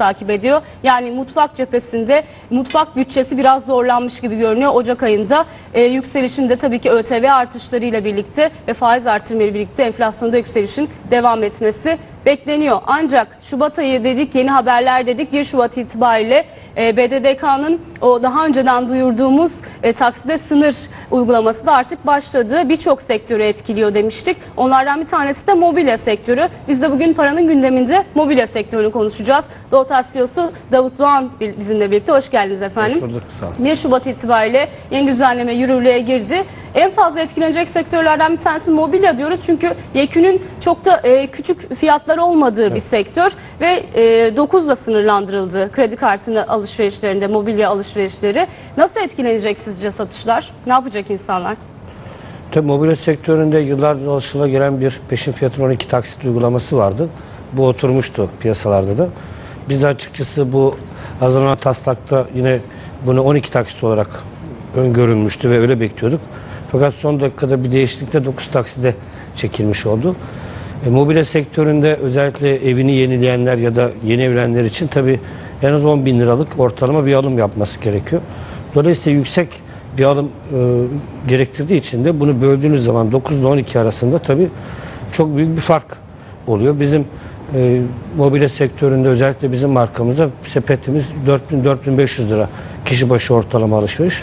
takip ediyor. Yani mutfak cephesinde mutfak bütçesi biraz zorlanmış gibi görünüyor. Ocak ayında e, yükselişin de tabii ki ÖTV artışlarıyla birlikte ve faiz artırımıyla birlikte enflasyonda yükselişin devam etmesi bekleniyor. Ancak Şubat ayı dedik, yeni haberler dedik. 1 Şubat itibariyle e, BDDK'nın o daha önceden duyurduğumuz e, takside sınır uygulaması da artık başladı. Birçok sektörü etkiliyor demiştik. Onlardan bir tanesi de mobilya sektörü. Biz de bugün paranın gündeminde mobilya sektörünü konuşacağız. Doğutas CEO'su Davut Doğan bizimle birlikte. Hoş geldiniz efendim. Hoş bulduk, sağ olun. 1 Şubat itibariyle yeni düzenleme yürürlüğe girdi. En fazla etkilenecek sektörlerden bir tanesi mobilya diyoruz. Çünkü yekünün çok da e, küçük fiyatları olmadığı bir sektör ve e, 9 ile sınırlandırıldı kredi kartını alışverişlerinde, mobilya alışverişleri. Nasıl etkilenecek sizce satışlar? Ne yapacak insanlar? Tabii mobilya sektöründe yıllardır alışılagelen bir peşin fiyatın 12 taksit uygulaması vardı. Bu oturmuştu piyasalarda da. Biz de açıkçası bu hazırlanan taslakta yine bunu 12 taksit olarak öngörülmüştü ve öyle bekliyorduk. Fakat son dakikada bir değişiklikle 9 takside çekilmiş oldu. E, mobilya sektöründe özellikle evini yenileyenler ya da yeni evlenenler için tabii en az 10 bin liralık ortalama bir alım yapması gerekiyor. Dolayısıyla yüksek bir alım e, gerektirdiği için de bunu böldüğünüz zaman 9 ile 12 arasında tabii çok büyük bir fark oluyor. Bizim e, mobilya sektöründe özellikle bizim markamızda sepetimiz 4000-4500 lira kişi başı ortalama alışveriş.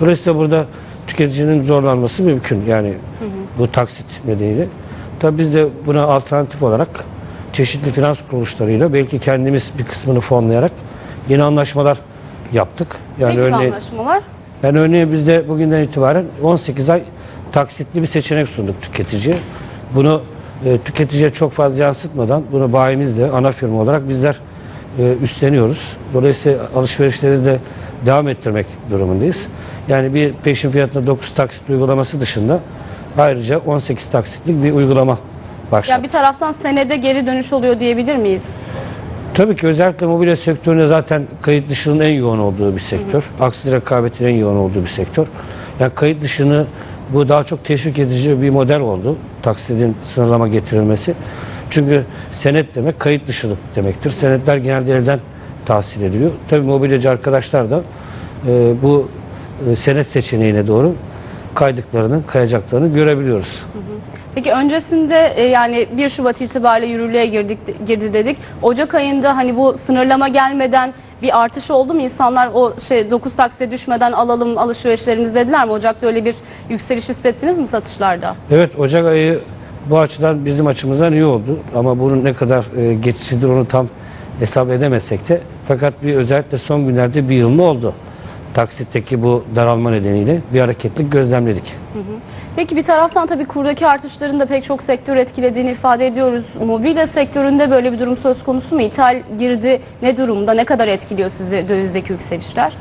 Dolayısıyla burada tüketicinin zorlanması mümkün yani bu taksit nedeniyle. Tabii biz de buna alternatif olarak çeşitli finans kuruluşlarıyla belki kendimiz bir kısmını fonlayarak yeni anlaşmalar yaptık. Yani ne gibi örneğin anlaşmalar? yani örneğin biz de bugünden itibaren 18 ay taksitli bir seçenek sunduk tüketiciye. Bunu e, tüketiciye çok fazla yansıtmadan bunu bayimizle ana firma olarak bizler e, üstleniyoruz. Dolayısıyla alışverişleri de devam ettirmek durumundayız. Yani bir peşin fiyatına 9 taksit uygulaması dışında ayrıca 18 taksitlik bir uygulama başlattı. Ya bir taraftan senede geri dönüş oluyor diyebilir miyiz? Tabii ki özellikle mobilya sektöründe zaten kayıt dışının en yoğun olduğu bir sektör. Aksi rekabetin en yoğun olduğu bir sektör. Yani kayıt dışını bu daha çok teşvik edici bir model oldu. Taksidin sınırlama getirilmesi. Çünkü senet demek kayıt dışılık demektir. Senetler genelde elden tahsil ediliyor. Tabii mobilyacı arkadaşlar da e, bu e, senet seçeneğine doğru kaydıklarını, kayacaklarını görebiliyoruz. Peki öncesinde e, yani 1 Şubat itibariyle yürürlüğe girdik girdi dedik. Ocak ayında hani bu sınırlama gelmeden bir artış oldu mu? İnsanlar o şey 9 taksite düşmeden alalım alışverişlerimiz dediler mi? Ocakta öyle bir yükseliş hissettiniz mi satışlarda? Evet Ocak ayı bu açıdan bizim açımızdan iyi oldu. Ama bunun ne kadar e, geçicidir onu tam hesap edemesek de fakat bir özellikle son günlerde bir yılma oldu. Taksitteki bu daralma nedeniyle bir hareketlik gözlemledik. Hı hı. Peki bir taraftan tabii kurdaki artışların da pek çok sektör etkilediğini ifade ediyoruz. Mobilya sektöründe böyle bir durum söz konusu mu? İthal girdi ne durumda? Ne kadar etkiliyor sizi dövizdeki yükselişler?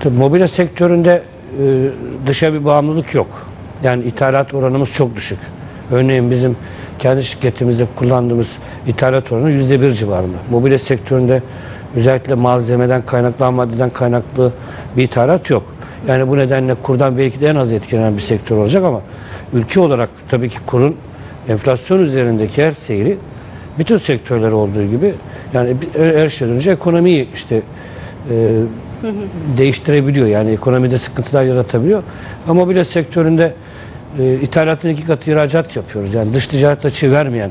Tabii mobilya sektöründe e, dışa bir bağımlılık yok. Yani ithalat oranımız çok düşük. Örneğin bizim kendi şirketimizde kullandığımız ithalat oranı yüzde bir civarında. Mobilya sektöründe özellikle malzemeden kaynaklı, maddeden kaynaklı bir ithalat yok. Yani bu nedenle kurdan belki de en az etkilenen bir sektör olacak ama ülke olarak tabii ki kurun enflasyon üzerindeki her seyri bütün sektörler olduğu gibi yani her şeyden önce ekonomiyi işte e, değiştirebiliyor. Yani ekonomide sıkıntılar yaratabiliyor. Ama mobilya sektöründe e, ithalatın iki katı ihracat yapıyoruz. Yani dış ticaret açığı vermeyen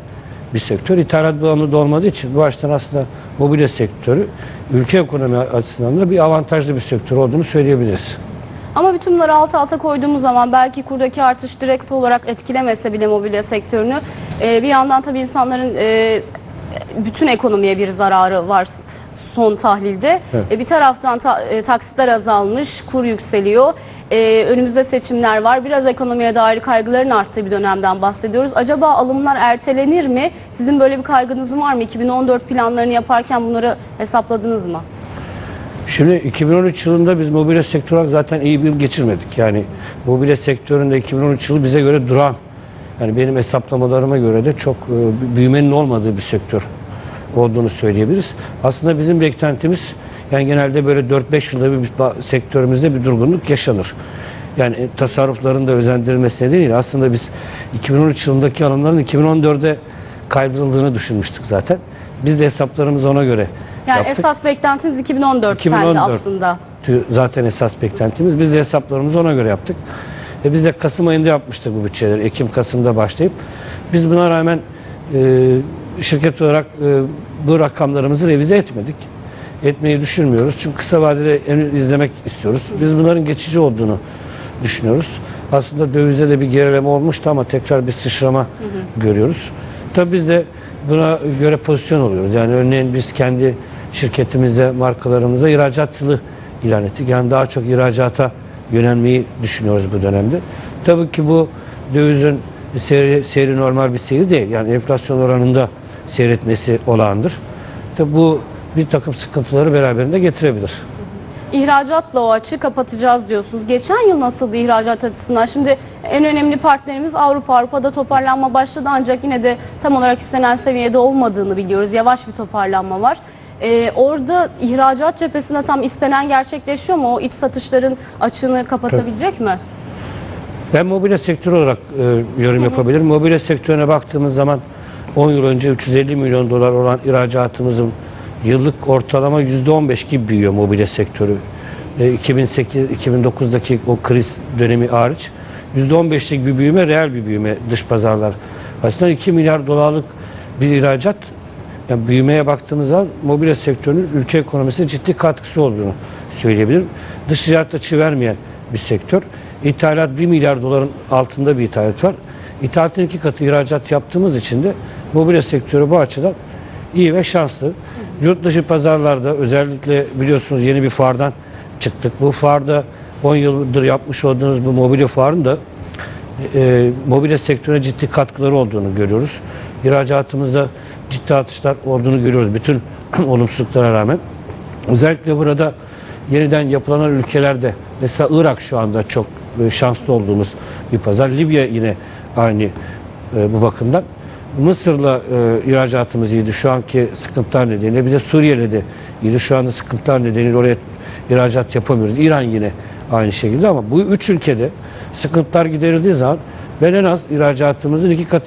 bir sektör. İthalat bağımlı da olmadığı için bu açıdan aslında mobilya sektörü ülke ekonomi açısından da bir avantajlı bir sektör olduğunu söyleyebiliriz. Ama bütün bunları alt alta koyduğumuz zaman belki kurdaki artış direkt olarak etkilemese bile mobilya sektörünü e, bir yandan tabii insanların e, bütün ekonomiye bir zararı var son tahlilde. Evet. E, bir taraftan ta- e, taksitler azalmış, kur yükseliyor. E, önümüzde seçimler var. Biraz ekonomiye dair kaygıların arttığı bir dönemden bahsediyoruz. Acaba alımlar ertelenir mi? Sizin böyle bir kaygınız var mı? 2014 planlarını yaparken bunları hesapladınız mı? Şimdi 2013 yılında biz mobilya sektörü zaten iyi bir yıl geçirmedik. Yani mobilya sektöründe 2013 yılı bize göre duran, yani benim hesaplamalarıma göre de çok e, büyümenin olmadığı bir sektör olduğunu söyleyebiliriz. Aslında bizim beklentimiz yani genelde böyle 4-5 yılda bir sektörümüzde bir durgunluk yaşanır. Yani e, tasarrufların da özendirilmesi nedeniyle aslında biz 2013 yılındaki alımların 2014'e kaydırıldığını düşünmüştük zaten. Biz de hesaplarımızı ona göre Yani yaptık. esas beklentiniz 2014, 2014. kendi aslında. Zaten esas beklentimiz. Biz de hesaplarımızı ona göre yaptık. E biz de Kasım ayında yapmıştık bu bütçeleri. Ekim, Kasım'da başlayıp. Biz buna rağmen e, şirket olarak e, bu rakamlarımızı revize etmedik. Etmeyi düşünmüyoruz. Çünkü kısa vadede izlemek istiyoruz. Biz bunların geçici olduğunu düşünüyoruz. Aslında dövizde de bir gerileme olmuştu ama tekrar bir sıçrama görüyoruz. Tabii biz de buna göre pozisyon oluyoruz. Yani örneğin biz kendi şirketimizde, markalarımızda ihracatçılığı ilan ettik. Yani daha çok ihracata yönelmeyi düşünüyoruz bu dönemde. Tabii ki bu dövizin seyri, seyri normal bir seyir değil. Yani enflasyon oranında seyretmesi olağandır. Tabii bu bir takım sıkıntıları beraberinde getirebilir. İhracatla o açığı kapatacağız diyorsunuz. Geçen yıl nasıldı ihracat açısından? Şimdi en önemli partnerimiz Avrupa. Avrupa'da toparlanma başladı ancak yine de tam olarak istenen seviyede olmadığını biliyoruz. Yavaş bir toparlanma var. Ee, orada ihracat cephesinde tam istenen gerçekleşiyor mu? O iç satışların açığını kapatabilecek mi? Ben mobilya sektörü olarak e, yorum yapabilirim. Mobilya sektörüne baktığımız zaman 10 yıl önce 350 milyon dolar olan ihracatımızın yıllık ortalama %15 gibi büyüyor mobilya sektörü. E, 2008-2009'daki o kriz dönemi hariç %15'lik bir büyüme, reel bir büyüme dış pazarlar. Aslında 2 milyar dolarlık bir ihracat yani büyümeye baktığımız zaman mobilya sektörünün ülke ekonomisine ciddi katkısı olduğunu söyleyebilirim. Dış ticaret açığı vermeyen bir sektör. İthalat 1 milyar doların altında bir ithalat var. İthalatın iki katı ihracat yaptığımız için de mobilya sektörü bu açıdan iyi ve şanslı. Yurt dışı pazarlarda özellikle biliyorsunuz yeni bir fuardan çıktık. Bu fuarda 10 yıldır yapmış olduğumuz bu mobilya fuarın da e, mobilya sektörüne ciddi katkıları olduğunu görüyoruz. İhracatımızda ciddi artışlar olduğunu görüyoruz bütün olumsuzluklara rağmen. Özellikle burada yeniden yapılanan ülkelerde mesela Irak şu anda çok e, şanslı olduğumuz bir pazar. Libya yine aynı e, bu bakımdan. Mısır'la e, ihracatımız iyiydi şu anki sıkıntılar nedeniyle. Bir de Suriye'yle de iyiydi. Şu anda sıkıntılar nedeniyle oraya ihracat yapamıyoruz. İran yine aynı şekilde ama bu üç ülkede sıkıntılar giderildiği zaman ben en az ihracatımızın iki kat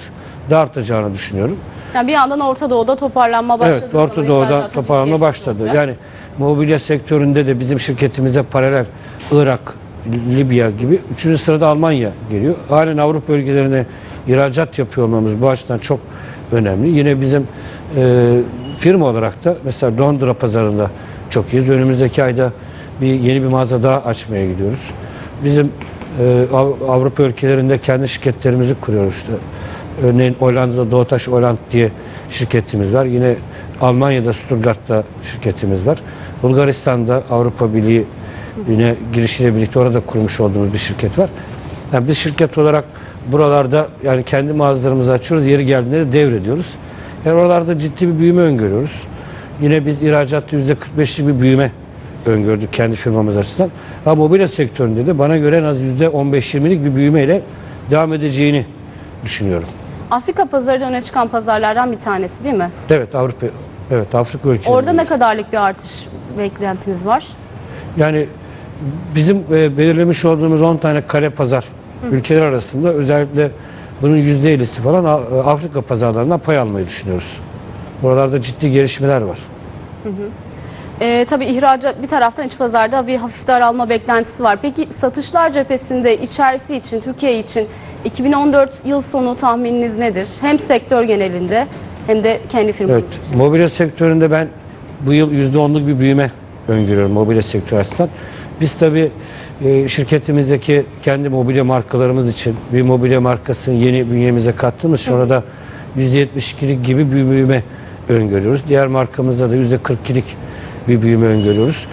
daha artacağını düşünüyorum. Yani bir yandan Orta Doğu'da toparlanma başladı. Evet, Orta Doğu'da toparlanma başladı. olacak. Yani mobilya sektöründe de bizim şirketimize paralel Irak, Libya gibi üçüncü sırada Almanya geliyor. Halen Avrupa ülkelerine ihracat yapıyor olmamız bu açıdan çok önemli. Yine bizim e, firma olarak da mesela Londra pazarında çok iyiyiz. Önümüzdeki ayda bir yeni bir mağaza daha açmaya gidiyoruz. Bizim e, Av- Avrupa ülkelerinde kendi şirketlerimizi kuruyoruz işte. Örneğin Hollanda'da Doğutaş Holland diye şirketimiz var. Yine Almanya'da Stuttgart'ta şirketimiz var. Bulgaristan'da Avrupa Birliği yine girişiyle birlikte orada kurmuş olduğumuz bir şirket var. Yani biz şirket olarak buralarda yani kendi mağazalarımızı açıyoruz. Yeri geldiğinde de devrediyoruz. Yani oralarda ciddi bir büyüme öngörüyoruz. Yine biz ihracatta %45'lik bir büyüme öngördük kendi firmamız açısından. Ama mobilya sektöründe de bana göre en az %15-20'lik bir büyümeyle devam edeceğini düşünüyorum. Afrika pazarı da öne çıkan pazarlardan bir tanesi değil mi? Evet Avrupa evet Afrika ülkeleri. Orada ne kadarlık bir artış beklentiniz var? Yani bizim e, belirlemiş olduğumuz 10 tane kare pazar ülkeler arasında özellikle bunun %50'si falan A- Afrika pazarlarından pay almayı düşünüyoruz. Buralarda ciddi gelişmeler var. Ee, tabii ihracat bir taraftan iç pazarda bir hafif daralma beklentisi var. Peki satışlar cephesinde içerisi için, Türkiye için 2014 yıl sonu tahmininiz nedir? Hem sektör genelinde hem de kendi firmanız Evet, için. mobilya sektöründe ben bu yıl %10'luk bir büyüme öngörüyorum mobilya sektörü açısından. Biz tabii e, şirketimizdeki kendi mobilya markalarımız için bir mobilya markasını yeni bünyemize kattığımız sonra da %72'lik gibi bir büyüme öngörüyoruz. Diğer markamızda da %42'lik bir büyüme öngörüyoruz.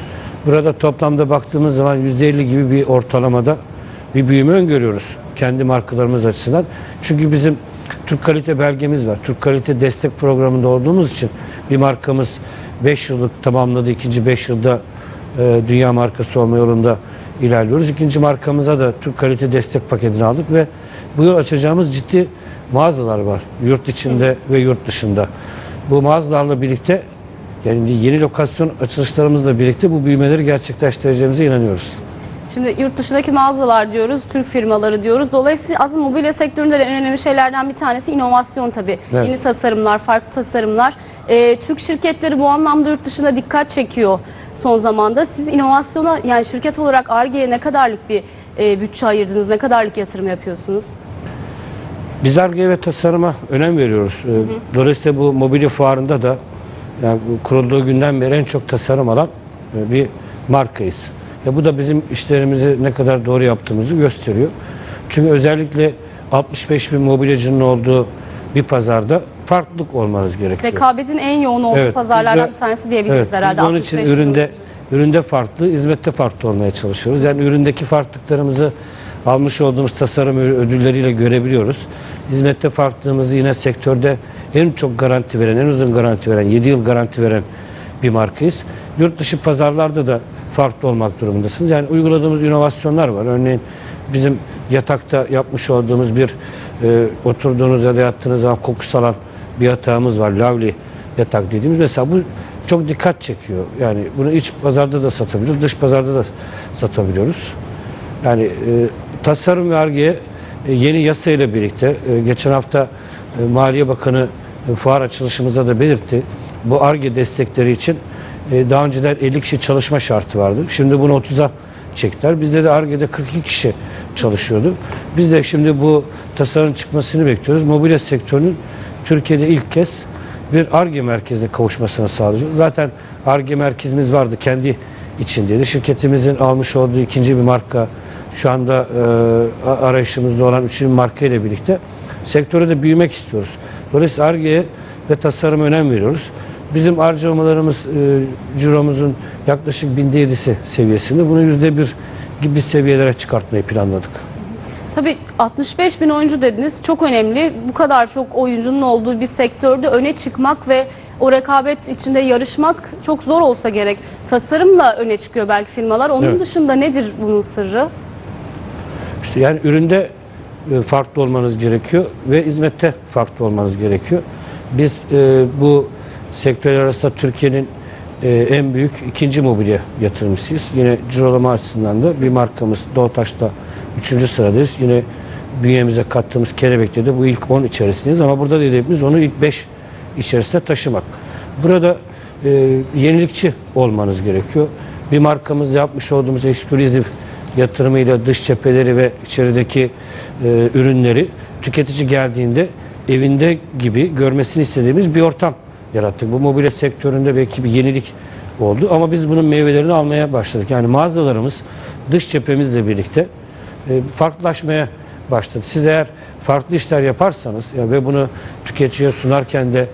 Burada toplamda baktığımız zaman %50 gibi bir ortalamada bir büyüme öngörüyoruz kendi markalarımız açısından. Çünkü bizim Türk kalite belgemiz var. Türk kalite destek programında olduğumuz için bir markamız 5 yıllık tamamladı. ikinci 5 yılda e, dünya markası olma yolunda ilerliyoruz. İkinci markamıza da Türk kalite destek paketini aldık ve bu yıl açacağımız ciddi mağazalar var. Yurt içinde ve yurt dışında. Bu mağazalarla birlikte yani yeni lokasyon açılışlarımızla birlikte bu büyümeleri gerçekleştireceğimize inanıyoruz. Şimdi yurt dışındaki mağazalar diyoruz, Türk firmaları diyoruz. Dolayısıyla aslında mobilya sektöründe de en önemli şeylerden bir tanesi inovasyon tabii. Evet. Yeni tasarımlar, farklı tasarımlar. E, Türk şirketleri bu anlamda yurt dışına dikkat çekiyor son zamanda. Siz inovasyona yani şirket olarak ARGE'ye ne kadarlık bir e, bütçe ayırdınız, ne kadarlık yatırım yapıyorsunuz? Biz Ar-Ge ve tasarıma önem veriyoruz. Ee, Dolayısıyla bu mobilya fuarında da yani kurulduğu günden beri en çok tasarım alan e, bir markayız. Ya bu da bizim işlerimizi ne kadar doğru yaptığımızı gösteriyor. Çünkü özellikle 65 bin mobilyacının olduğu bir pazarda farklılık olmanız gerekiyor. Rekabetin en yoğun olduğu Evet, pazarlardan de- bir tanesi diyebiliriz Evet, herhalde. biz onun için 65 bin üründe ürün. üründe farklı, hizmette farklı olmaya çalışıyoruz. Yani üründeki farklılıklarımızı almış olduğumuz tasarım ödülleriyle görebiliyoruz. Hizmette farklılığımızı yine sektörde en çok garanti veren, en uzun garanti veren, 7 yıl garanti veren bir markayız. Yurt dışı pazarlarda da farklı olmak durumundasınız. Yani uyguladığımız inovasyonlar var. Örneğin bizim yatakta yapmış olduğumuz bir e, oturduğunuz ya da yattığınız zaman koku salan bir yatağımız var. Lavli yatak dediğimiz. Mesela bu çok dikkat çekiyor. Yani bunu iç pazarda da satabiliyoruz, dış pazarda da satabiliyoruz. Yani e, tasarım ve e, yeni yasa ile birlikte e, geçen hafta e, Maliye Bakanı e, fuar açılışımızda da belirtti. Bu Ar-Ge destekleri için e, daha önceden 50 kişi çalışma şartı vardı. Şimdi bunu 30'a çektiler. Bizde de Ar-Ge'de 42 kişi çalışıyordu. Biz de şimdi bu tasarım çıkmasını bekliyoruz. Mobilya sektörünün Türkiye'de ilk kez bir ARGE merkezine kavuşmasını sağlayacağız. Zaten ARGE merkezimiz vardı kendi içindeydi. Şirketimizin almış olduğu ikinci bir marka şu anda e, arayışımızda olan üçüncü bir marka ile birlikte sektöre de büyümek istiyoruz. Dolayısıyla ARGE'ye ve tasarıma önem veriyoruz. Bizim harcamalarımız e, ciromuzun yaklaşık binde yedisi seviyesinde. Bunu yüzde bir gibi seviyelere çıkartmayı planladık. Tabii 65 bin oyuncu dediniz çok önemli. Bu kadar çok oyuncunun olduğu bir sektörde öne çıkmak ve o rekabet içinde yarışmak çok zor olsa gerek. Tasarımla öne çıkıyor belki firmalar. Onun Evet. dışında nedir bunun sırrı? İşte yani üründe e, farklı olmanız gerekiyor ve hizmette farklı olmanız gerekiyor. Biz e, bu sektör arasında Türkiye'nin e, en büyük ikinci mobilya yatırımcısıyız. Yine cirolama açısından da bir markamız Doğutaş'ta üçüncü sıradayız. Yine bünyemize kattığımız Kelebek'te de bu ilk 10 içerisindeyiz ama burada da hedefimiz onu ilk 5 içerisinde taşımak. Burada e, yenilikçi olmanız gerekiyor. Bir markamız yapmış olduğumuz ekskluzif yatırımıyla dış cepheleri ve içerideki e, ürünleri tüketici geldiğinde evinde gibi görmesini istediğimiz bir ortam yarattık. Bu mobilya sektöründe belki bir yenilik oldu ama biz bunun meyvelerini almaya başladık. Yani mağazalarımız dış cephemizle birlikte e, farklılaşmaya başladı. Siz eğer farklı işler yaparsanız ya ve bunu tüketiciye sunarken de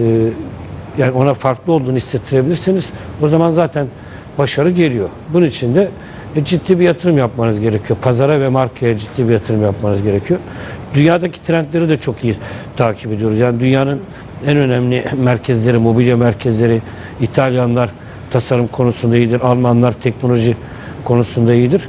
e, yani ona farklı olduğunu hissettirebilirsiniz. O zaman zaten başarı geliyor. Bunun için de e, ciddi bir yatırım yapmanız gerekiyor. Pazara ve markaya ciddi bir yatırım yapmanız gerekiyor. Dünyadaki trendleri de çok iyi takip ediyoruz. Yani dünyanın en önemli merkezleri, mobilya merkezleri, İtalyanlar tasarım konusunda iyidir, Almanlar teknoloji konusunda iyidir.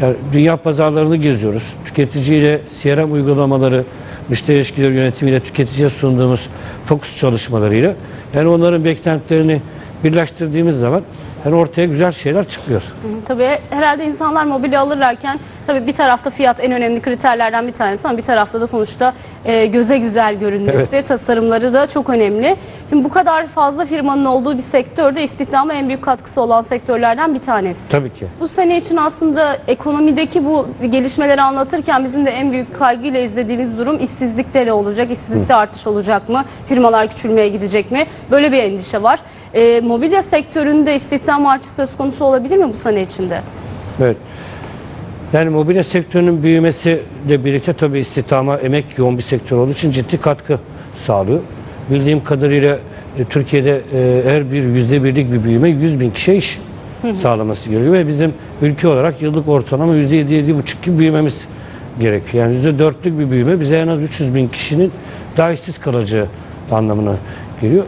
Yani dünya pazarlarını geziyoruz. Tüketiciyle CRM uygulamaları, müşteri ilişkileri yönetimiyle tüketiciye sunduğumuz fokus çalışmalarıyla yani onların beklentilerini birleştirdiğimiz zaman yani ortaya güzel şeyler çıkıyor. Tabii herhalde insanlar mobilya alırlarken tabii bir tarafta fiyat en önemli kriterlerden bir tanesi ama bir tarafta da sonuçta e, göze güzel görünmesi, Evet. tasarımları da çok önemli. Şimdi bu kadar fazla firmanın olduğu bir sektörde istihdama en büyük katkısı olan sektörlerden bir tanesi. Tabii ki. Bu sene için aslında ekonomideki bu gelişmeleri anlatırken bizim de en büyük kaygıyla izlediğimiz durum işsizlikte ne olacak? İşsizlikte artış olacak mı? Firmalar küçülmeye gidecek mi? Böyle bir endişe var. E, mobilya sektöründe istihdam artışı söz konusu olabilir mi bu sene içinde? Evet. Yani mobilya sektörünün büyümesiyle birlikte tabii istihdama emek yoğun bir sektör olduğu için ciddi katkı sağlıyor. Bildiğim kadarıyla e, Türkiye'de e, her bir yüzde birlik bir büyüme 100 bin kişiye iş sağlaması gerekiyor ve bizim ülke olarak yıllık ortalama yüzde yedi, yedi buçuk gibi büyümemiz gerekiyor. Yani yüzde dörtlük bir büyüme bize en az 300 bin kişinin daha işsiz kalacağı anlamına geliyor.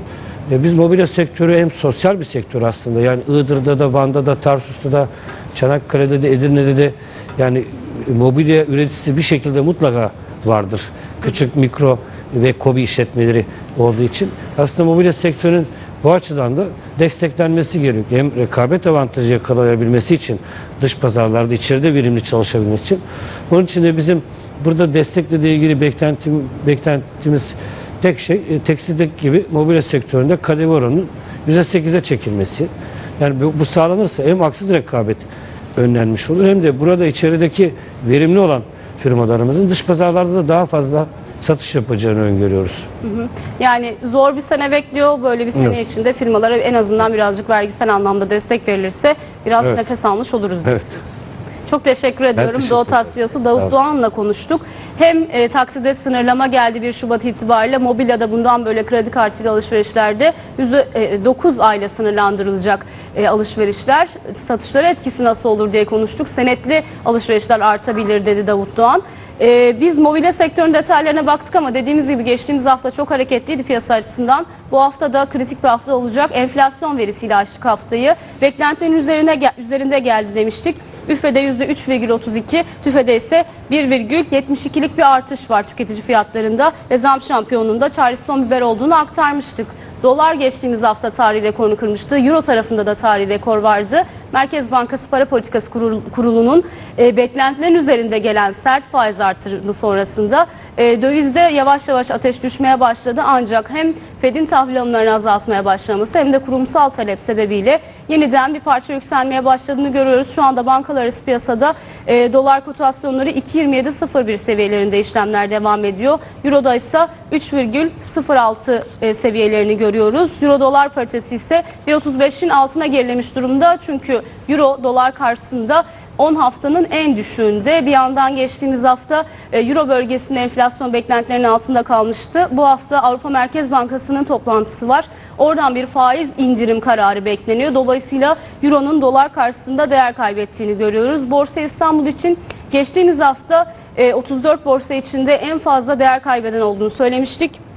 E, biz mobilya sektörü hem sosyal bir sektör aslında. Yani Iğdır'da da, Van'da da, Tarsus'ta da, Çanakkale'de de, Edirne'de de yani mobilya üreticisi bir şekilde mutlaka vardır. Küçük, mikro ve kobi işletmeleri olduğu için. Aslında mobilya sektörünün bu açıdan da desteklenmesi gerekiyor. Hem rekabet avantajı yakalayabilmesi için dış pazarlarda içeride verimli çalışabilmesi için. Onun için de bizim burada destekle de ilgili beklentim, beklentimiz tek şey e, tekstildeki gibi mobilya sektöründe KDV oranının %8'e çekilmesi. Yani bu, bu sağlanırsa hem haksız rekabet önlenmiş olur hem de burada içerideki verimli olan firmalarımızın dış pazarlarda da daha fazla satış yapacağını öngörüyoruz. Hı hı. Yani zor bir sene bekliyor. Böyle bir sene Evet. içinde firmalara en azından birazcık vergisel anlamda destek verilirse biraz Evet. nefes almış oluruz. Evet. Çok teşekkür ediyorum. teşekkür Doğu. Taksiyası Sağ Davut olun. Doğan'la konuştuk. Hem e, takside sınırlama geldi 1 Şubat itibariyle. Mobilyada bundan böyle kredi kartıyla alışverişlerde %9 ayla sınırlandırılacak e, alışverişler. Satışlara etkisi nasıl olur diye konuştuk. Senetli alışverişler artabilir dedi Davut Doğan. E, biz mobilya sektörünün detaylarına baktık ama dediğimiz gibi geçtiğimiz hafta çok hareketliydi piyasa açısından. Bu hafta da kritik bir hafta olacak. Enflasyon verisiyle açtık haftayı. Beklentilerin üzerine üzerinde geldi demiştik. Üfe'de %3,32, TÜFE'de ise 1,72'lik bir artış var tüketici fiyatlarında ve zam şampiyonunda Charleston biber olduğunu aktarmıştık. Dolar geçtiğimiz hafta tarihi rekorunu kırmıştı. Euro tarafında da tarihi rekor vardı. Merkez Bankası Para Politikası Kurul- Kurulu'nun e, beklentilerin üzerinde gelen sert faiz artırımı sonrasında e, dövizde yavaş yavaş ateş düşmeye başladı. Ancak hem Fed'in tahvil alımlarını azaltmaya başlaması hem de kurumsal talep sebebiyle yeniden bir parça yükselmeye başladığını görüyoruz. Şu anda bankalar arası piyasada e, dolar kotasyonları 2.27.01 seviyelerinde işlemler devam ediyor. Euro'da ise 3,06 e, seviyelerini görüyoruz. Euro dolar paritesi ise 1.35'in altına gerilemiş durumda. Çünkü Euro dolar karşısında 10 haftanın en düşüğünde. Bir yandan geçtiğimiz hafta e, Euro bölgesinde enflasyon beklentilerinin altında kalmıştı. Bu hafta Avrupa Merkez Bankası'nın toplantısı var. Oradan bir faiz indirim kararı bekleniyor. Dolayısıyla Euro'nun dolar karşısında değer kaybettiğini görüyoruz. Borsa İstanbul için geçtiğimiz hafta e, 34 borsa içinde en fazla değer kaybeden olduğunu söylemiştik.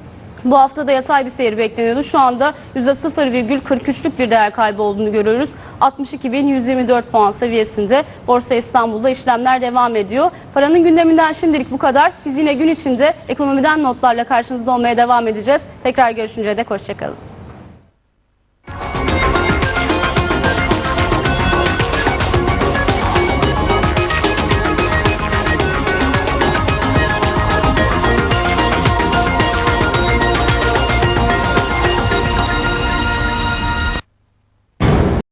Bu hafta da yatay bir seyir bekleniyordu. Şu anda %0,43'lük bir değer kaybı olduğunu görüyoruz. 62.124 puan seviyesinde Borsa İstanbul'da işlemler devam ediyor. Paranın gündeminden şimdilik bu kadar. Biz yine gün içinde ekonomiden notlarla karşınızda olmaya devam edeceğiz. Tekrar görüşünceye dek hoşçakalın.